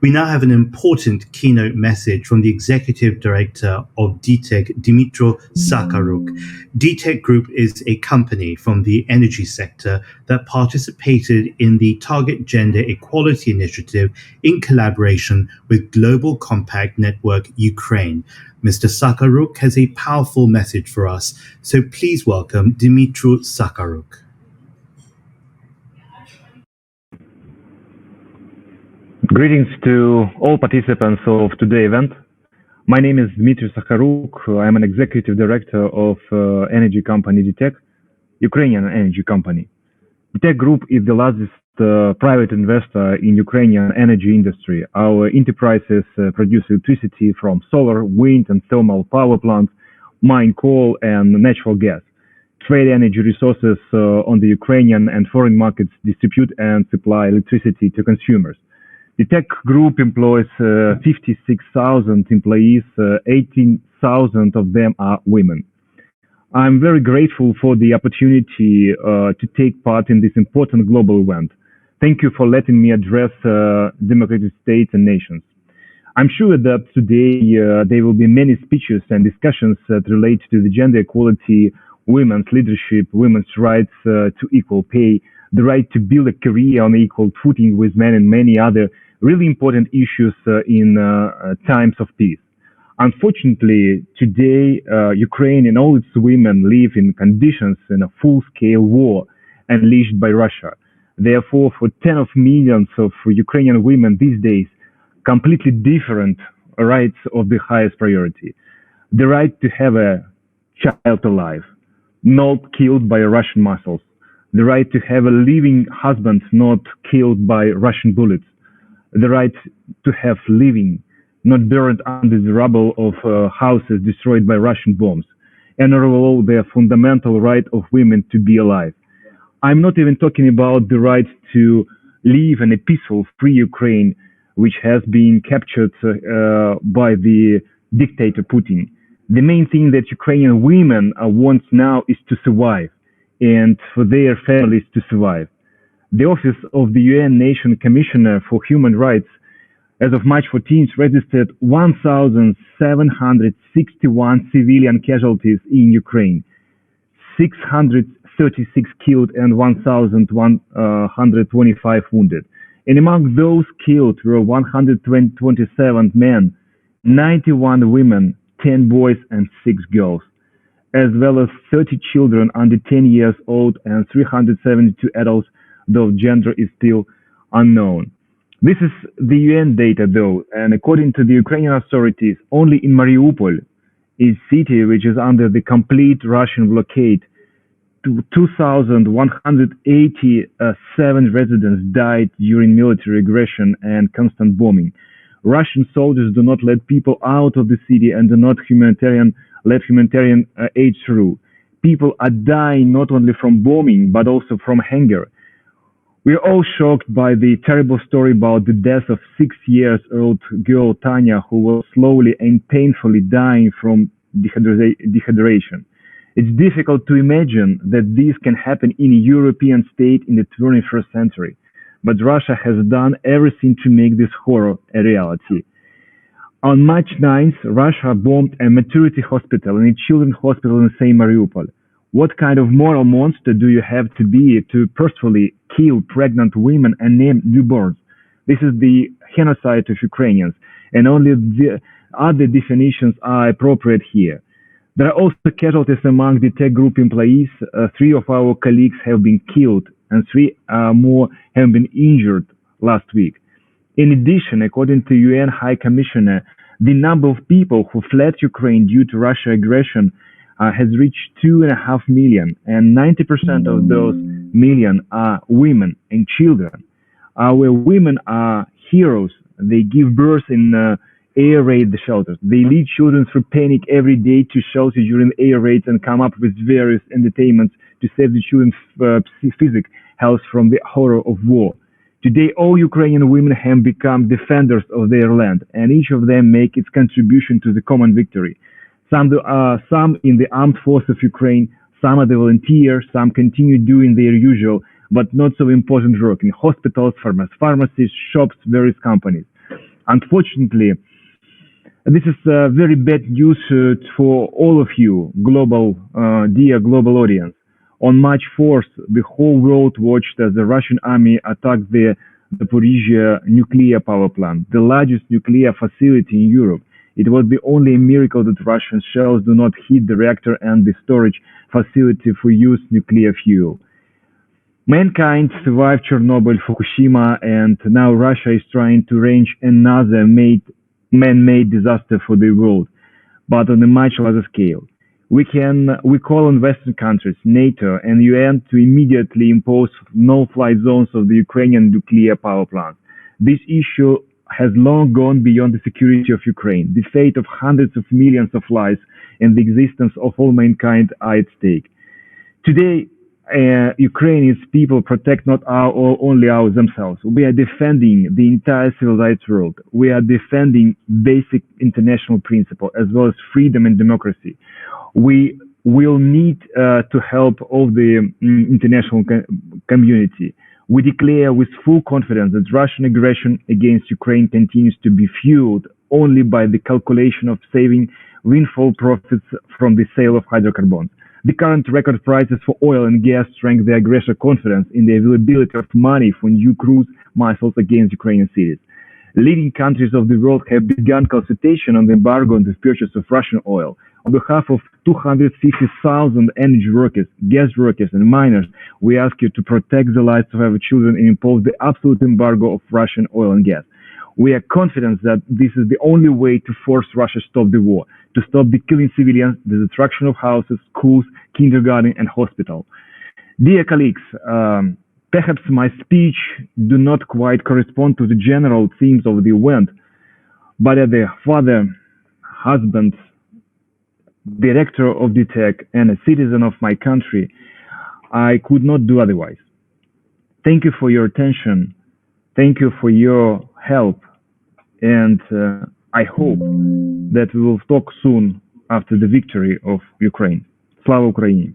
We now have an important keynote message from the Executive Director of DTEC, Dimitro Sakharuk. DTEC Group is a company from the energy sector that participated in the Target Gender Equality Initiative in collaboration with Global Compact Network Ukraine. Mr. Sakharuk has a powerful message for us, so please welcome Dimitro Sakharuk. Greetings to all participants of today's event. My name is Dmitry Sakharuk. I'm an executive director of uh, energy company DTEC, Ukrainian energy company. DTEC Group is the largest uh, private investor in Ukrainian energy industry. Our enterprises uh, produce electricity from solar, wind, and thermal power plants, mine coal and natural gas, trade energy resources on the Ukrainian and foreign markets, distribute and supply electricity to consumers. DTEC Group employs uh, 56,000 employees, uh, 18,000 of them are women. I'm very grateful for the opportunity uh, to take part in this important global event. Thank you for letting me address uh, democratic states and nations. I'm sure that today uh, there will be many speeches and discussions that relate to the gender equality, women's leadership, women's rights uh, to equal pay, the right to build a career on equal footing with men and many other really important issues uh, in uh, uh, times of peace. Unfortunately, today, Ukraine and all its women live in conditions in a full-scale war unleashed by Russia. Therefore, for tens of millions of Ukrainian women these days, completely different rights of the highest priority. The right to have a child alive, not killed by Russian missiles. The right to have a living husband not killed by Russian bullets the right to have living, not buried under the rubble of uh, houses destroyed by Russian bombs, and overall the fundamental right of women to be alive. I'm not even talking about the right to live in a peaceful, free Ukraine, which has been captured uh, by the dictator Putin. The main thing that Ukrainian women uh, want now is to survive and for their families to survive. The Office of the UN Nation Commissioner for Human Rights, as of March 14th, registered 1,761 civilian casualties in Ukraine, 636 killed and 1,125 wounded. And among those killed were 127 men, 91 women, 10 boys, and 6 girls, as well as 30 children under 10 years old and 372 adults though gender is still unknown. This is the UN data though, and according to the Ukrainian authorities, only in Mariupol, a city which is under the complete Russian blockade, 2,187 residents died during military aggression and constant bombing. Russian soldiers do not let people out of the city and do not humanitarian let humanitarian uh, aid through. People are dying not only from bombing but also from hunger. We are all shocked by the terrible story about the death of six years old girl Tanya, who was slowly and painfully dying from dehydration. It's difficult to imagine that this can happen in a European state in the 21st century, but Russia has done everything to make this horror a reality. On March 9th, Russia bombed a maternity hospital and a children's hospital in same Mariupol. What kind of moral monster do you have to be to purposefully kill pregnant women and name newborns? This is the genocide of Ukrainians, and only the other definitions are appropriate here. There are also casualties among the tech Group employees. Uh, three of our colleagues have been killed, and three uh, more have been injured last week. In addition, according to UN High Commissioner, the number of people who fled Ukraine due to Russia aggression uh, has reached two and a half million, and 90% of those million are women and children. Our women are heroes. They give birth in uh, air raid shelters. They lead children through panic every day to shelters during air raids and come up with various entertainments to save the children's uh, physical health from the horror of war. Today, all Ukrainian women have become defenders of their land, and each of them make its contribution to the common victory. Some, uh, some in the armed forces of Ukraine, some are the volunteers, some continue doing their usual but not so important work in hospitals, pharmacies, shops, various companies. Unfortunately, this is uh, very bad news uh, for all of you, global, uh, dear global audience. On March 4th, the whole world watched as the Russian army attacked the Zaporizhia nuclear power plant, the largest nuclear facility in Europe. It was the only miracle that Russian shells do not hit the reactor and the storage facility for used nuclear fuel. Mankind survived Chernobyl, Fukushima, and now Russia is trying to arrange another man-made disaster for the world, but on a much larger scale. We can we call on Western countries, NATO, and UN to immediately impose no-fly zones of the Ukrainian nuclear power plants. This issue has long gone beyond the security of Ukraine. The fate of hundreds of millions of lives and the existence of all mankind are at stake. Today, uh, Ukrainian people protect not our or only our themselves. We are defending the entire civilized world. We are defending basic international principle as well as freedom and democracy. We will need uh, to help all the um, international co community. We declare with full confidence that Russian aggression against Ukraine continues to be fueled only by the calculation of saving windfall profits from the sale of hydrocarbons. The current record prices for oil and gas strengthen the aggressor confidence in the availability of money for new cruise missiles against Ukrainian cities. Leading countries of the world have begun consultation on the embargo on the purchase of Russian oil. On behalf of 250,000 energy workers, gas workers, and miners, we ask you to protect the lives of our children and impose the absolute embargo of Russian oil and gas. We are confident that this is the only way to force Russia to stop the war, to stop the killing civilians, the destruction of houses, schools, kindergarten, and hospital. Dear colleagues, um, perhaps my speech do not quite correspond to the general themes of the event, but as a father, husband, director of DTEC, and a citizen of my country, I could not do otherwise. Thank you for your attention. Thank you for your help. And uh, I hope that we will talk soon after the victory of Ukraine. Slava Ukraini!